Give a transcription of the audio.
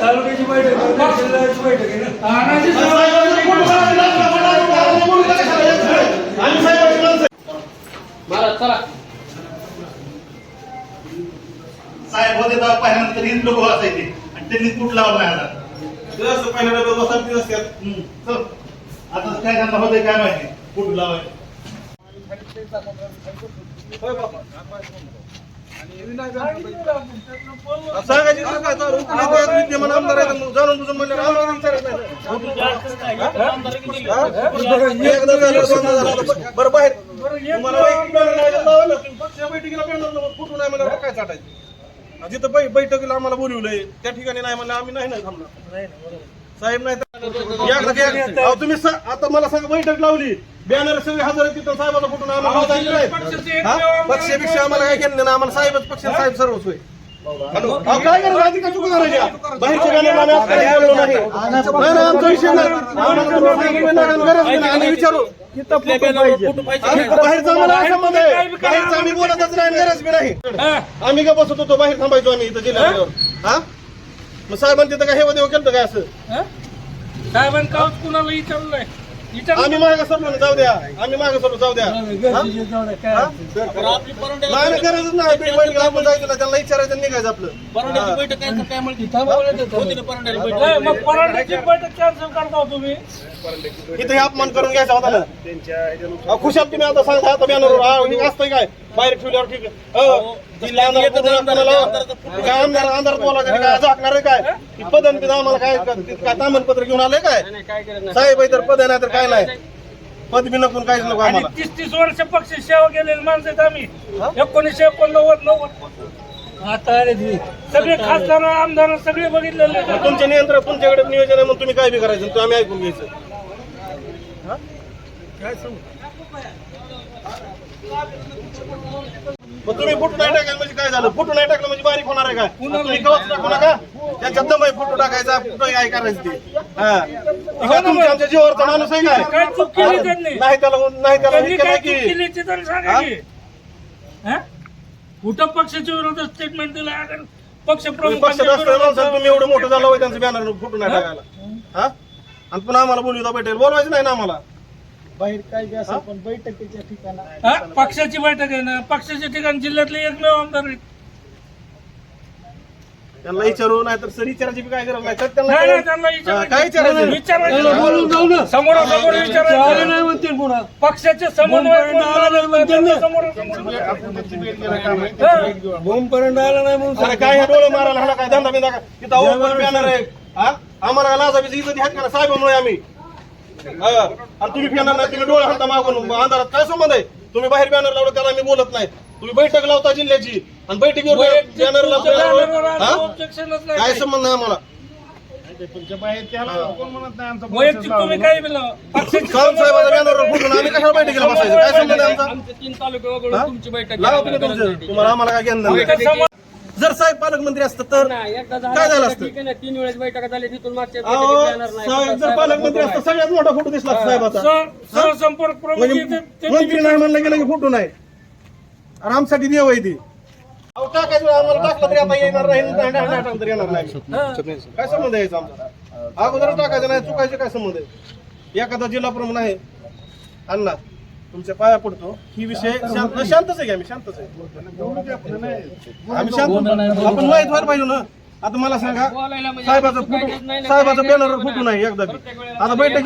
तालुक्याची बैठक जिल्ह्याची बैठक आहे ना? आम्ही साहेबांची माणसं. साहेब होते तेव्हा पहिल्यानंतर हिंद लोक असायचे. आणि त्यांनी कूट लावला नाही आता? ते असं पहिल्या डब्यात बसायला ते असतात हम्म, चल. आता काय त्यांना होते काय माहिती? होय बाबा. सांगायची जाणून बुजून आम्हाला नाही. एकदा बरं बाहेर. तुम्हाला वैयक्तिक बॅनर लावायला लावलं, तुम्ही पक्ष बैठकीला कुठून नाही काय चाटायचं? जिथं बै- बैठकीला आम्हाला बोलवलंय त्या ठिकाणी नाही म्हणलं आम्ही नाही ना थांबणार. साहेब नाही तुम्ही आता मला सांगा बैठक लावली. बॅनर सगळे हजर तिथं साहेबाचा कुठून आम्हाला? पक्षापेक्षा आम्हाला काय केलं नाही आम्हाला साहेबच पक्ष साहेब सर्वच होय. काय करायचं का बाहेरच्या आम्ही आमचा विषय नाही. विचारू? बाहेरचा आम्हाला काय संबंध आहे. बाहेरचा आम्ही बोलतच नाही आणि गरज बी नाही. आम्ही का बसत होतो. बाहेर थांबायचो आम्ही इथं जिल्ह्यावर हा? मग साहेबांनी तिथं काय हे देव केलं काय असं? साहेबांनी काऊच कुणाला विचारलं नाही विचारलं आम्ही मागे सरलो ना जाऊ द्या. आम्ही मागे सरलो जाऊ द्या. हा? काय हा? नाही. नाही, गरजच नाही बीड आपण जायचं ना त्यांना विचारायचं आणि निघायचं आपलं. इथं बोलत होतो. नाही, मग पराठ्याची बैठक कॅन्सल करता तुम्ही. इथे हे अपमान करून घ्यायचा होता ना. अहो, खुशाल तुम्ही आता सांगता आता बॅनरवर हा हे असतंय काय? बाहेर ठेवल्यावर ठीक आहे. अहो, जिल्हा आमदार काय आमदार बोलायचं काय झाकणार आहे काय पदन तिथं आम्हाला काय काय तामणपत्र घेऊन आलंय काय? साहेब आहे तर पद आहे नाही तर काय नाही. पद बी नको काहीच नको आणि आम्हाला. तीस तीस वर्ष पक्ष सेवा केलेली माणसं आहेत आम्ही. एकोणीसशे एकोणनव्वद नव्वद आता आले तुम्ही. सगळे खासदार आमदार सगळे बघितलेले. तुमचे नियंत्रण तुमच्याकडे नियोजन आहे मग तुम्ही काय बी करायचं तो आम्ही ऐकून घ्यायचं? काय सांगू? मग तुम्ही फुटू नाही टाकायला म्हणजे काय झालं? फुटू नाही टाकलं म्हणजे बारीक होणार आहे काय? तुम्ही कवच टाकू नका. त्यांच्यात दम आहे फुटू टाकायचा कुठं काय करायचं ते? हा. हे काय तुमच्या आमच्या जीवावरचा माणूस आहे काय काय चूक केली त्यांनी? नाही त्याला नाही त्याला त्यांनी हे काय केलं चूक की. केली ते तरी सांगा की. हा? कुठं पक्षाच्या विरोधात स्टेटमेंट दिलं आणि पक्ष तुम्ही पक्षात असताना माणसाला तुम्ही एवढं मोठं झालं होय त्यांचं बॅनर फुटू नाही टाकायला. हा? आणि पुन्हा आम्हाला बोलवायचं नाही ना आम्हाला. बाहेर काय बी असेल पण बैठकीच्या ठिकाणा पक्षाची बैठक आहे ना? पक्षाच्या ठिकाणी जिल्ह्यातले एकमेव आमदार आहेत. त्यांना विचारू नाही तर सर विचारायची बी काय गरज नाही. तर नाही नाही, त्यांना त्यांना हा, काय विचारायचं? विचारायचं बोलून जाऊ ना. समोरासमोर आले विचारायचं नाही. म्हणतील पुन्हा. पक्षाचे समन्वय बोंबपर्यंत आला नाही म्हणतील ना. समोरासमोर बोंबपर्यंत आला नाही म्हणून अरे काय हे डोळे मारायला ह्याला काय धंदा बिंदा तिथं बॅनर आहे. हा? आम्हाला काय लाजाबीची इज्जत ह्यात का साहेबांमुळे आम्ही. हा. आणि तुम्ही फेणार नाही तुम्ही डोळे हाता मागून. अंधारात काय संबंध आहे? तुम्ही बाहेर बॅनर लावलं त्याला मी बोलत नाही. तुम्ही बैठक लावता जिल्ह्याची. आणि बैठकीवर बॅनर लावता ऑब्जेक्शनच काय संबंध आहे आम्हाला? वैयक्तिक तुम्ही काही बी लावा. पक्षाची खान साहेबाच्या बॅनरवर फुटून आम्ही कशाला बैठकीला बसायचं? काय संबंध आहे आमचा? आमचे तीन तालुके वगळून हा? तुमची बैठक लावा घ्यायला तुम्ही गरज तुमचं. नाही. तुम्हाला आम्हाला काय घेणं नाही. जर साहेब पालकमंत्री असतं तर काय झालं असतं? आहे तीन वेळेस बैठका झाली तिथून मागच्या अहो, बैठकीत येणार नाही. साहेब जर पालकमंत्री असतं सगळ्यात मोठा फोटो दिसला असता साहेबाचा सह- सहसंपर्क प्रमुख म्हणजे मंत्री नाही म्हणलं गेलं की फोटो नाही. आणि आमच्यासाठी देव आहे ती. आम्हाला टाकलं तरी आता येणार नाही तरी येणार नाही काय संबंध आहे आमचा? अगोदर टाकायचं नाही चुकायचं काय संबंध आहे? एखादा जिल्हा प्रमुख नाही. अण्णा. तुमच्या पाया पडतो. ही विषय शांत शांतच आहे की आम्ही? शांतच आहे. आम्ही शांत आपण माहीत व्हायला पाहिजे ना. आता मला सांगा म्हणजे साहेबाचं फोटो साहेबाचं बॅनर फोटो नाही एकदा. आता बैठकीला